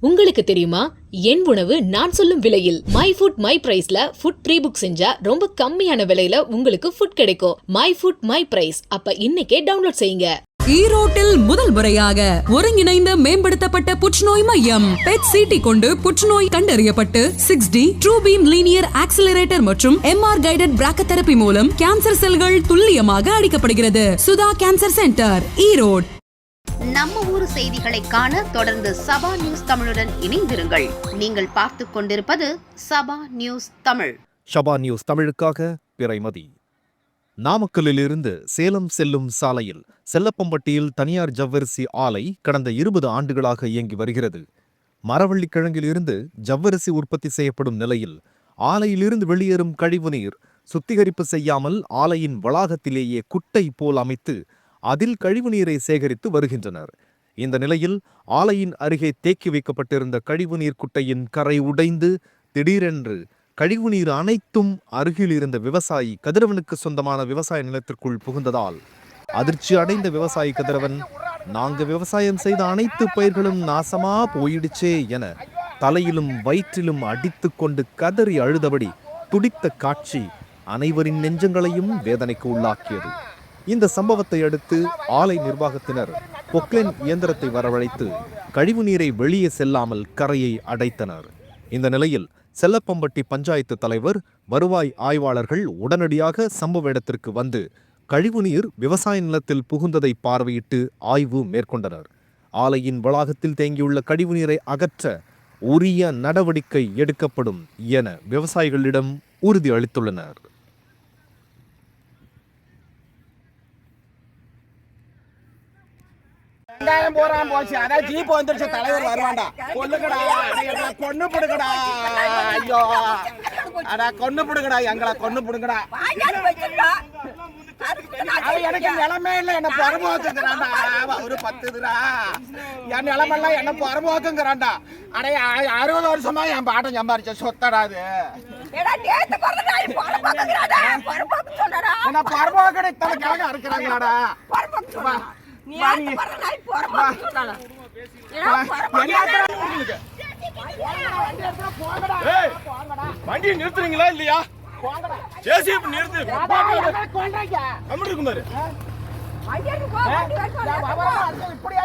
உங்களுக்கு தெரியுமா? என் உணவு நான் சொல்லும் விலையில் மை ஃபுட் மை பிரைஸ்ல ஃபுட் ப்ரீ புக் செஞ்சா ரொம்ப கம்மியான விலையில உங்களுக்கு ஃபுட் கிடைக்கும். மை ஃபுட் மை பிரைஸ் அப்ப இன்னைக்கே டவுன்லோட் செய்யுங்க. ஈரோட்டில் முதல் முறையாக ஒருங்கிணைந்த மேம்படுத்தப்பட்ட புற்றுநோய் மையம் பெட் சிடி கொண்டு புற்றுநோய் கண்டறியப்பட்டு six D true beam linear accelerator மற்றும் எம்ஆர் கைடட் பிராக்கதெரபி மூலம் கேன்சர் செல்கள் துல்லியமாக அடிக்கப்படுகிறது. Sudha cancer centre Erode. நம்ம ஊர் செய்திகளை காண தொடர்ந்து சபா நியூஸ் தமிழுடன் இணைந்திருங்கள். நீங்கள் பார்த்து கொண்டிருப்பது சபா நியூஸ் தமிழ். சபா நியூஸ் தமிழுக்காக பிறைமதி. நாமக்கல்லிலிருந்து சேலம் செல்லும் சாலையில் செல்லப்பம்பட்டியில் தனியார் ஜவ்வரிசி ஆலை கடந்த இருபது ஆண்டுகளாக இயங்கி வருகிறது. மரவள்ளிக்கிழங்கிலிருந்து ஜவ்வரிசி உற்பத்தி செய்யப்படும் நிலையில் ஆலையிலிருந்து வெளியேறும் கழிவுநீர் சுத்திகரிப்பு செய்யாமல் ஆலையின் வளாகத்திலேயே குட்டை போல் அமைத்து அதில் கழிவுநீரை சேகரித்து வருகின்றனர். இந்த நிலையில் ஆலையின் அருகே தேக்கி வைக்கப்பட்டிருந்த கழிவுநீர் குட்டையின் கரை உடைந்து திடீரென்று கழிவுநீர் அனைத்தும் அருகில் இருந்த விவசாயி கதிரவனுக்கு சொந்தமான விவசாய நிலத்திற்குள் புகுந்ததால் அதிர்ச்சி அடைந்த விவசாயி கதிரவன் நாங்க விவசாயம் செய்த அனைத்து பயிர்களும் நாசமா போயிடுச்சே என தலையிலும் வயிற்றிலும் அடித்து கொண்டு கதறி அழுதபடி துடித்த காட்சி அனைவரின் நெஞ்சங்களையும் வேதனைக்கு உள்ளாக்கியது. இந்த சம்பவத்தை அடுத்து ஆலை நிர்வாகத்தினர் பொக்லைன் இயந்திரத்தை வரவழைத்து கழிவுநீரை வெளியே செல்லாமல் கரையை அடைத்தனர். இந்த நிலையில் செல்லப்பம்பட்டி பஞ்சாயத்து தலைவர் வருவாய் ஆய்வாளர்கள் உடனடியாக சம்பவ இடத்திற்கு வந்து கழிவுநீர் விவசாய நிலத்தில் புகுந்ததை பார்வையிட்டு ஆய்வு மேற்கொண்டனர். ஆலையின் வளாகத்தில் தேங்கியுள்ள கழிவுநீரை அகற்ற உரிய நடவடிக்கை எடுக்கப்படும் என விவசாயிகளிடம் உறுதி அளித்துள்ளனர். வெங்காயம் போறான் போச்சு. அதான் ஜீப் வந்துருச்சு. தலைவர் வருவான்டா. கொல்லுங்கடா. எங்களை கொன்னு பிடுங்கடா. ஐயோ. அடா கொன்னு பிடுங்கடா. எங்களை கொன்னு பிடுங்கடா. எனக்கு நிலைமை இல்லை. என்ன புறம்போக்குங்கிறான்டா ஒரு பத்துதுடா. என் நிலைமெல்லாம் என்ன புறம்போக்குங்கிறான்டா அடைய அறுபது வருஷமா என் பாட்டம் சம்பாரிச்ச சொத்தடா அது. என்ன புறம்போக்கடை இத்தனை கிழங்க வண்டியை நிறுத்துறீங்களா இல்லையா? ஜேசிபி நிறுத்து. கம்முனு இருக்கும் பாரு. இப்படியா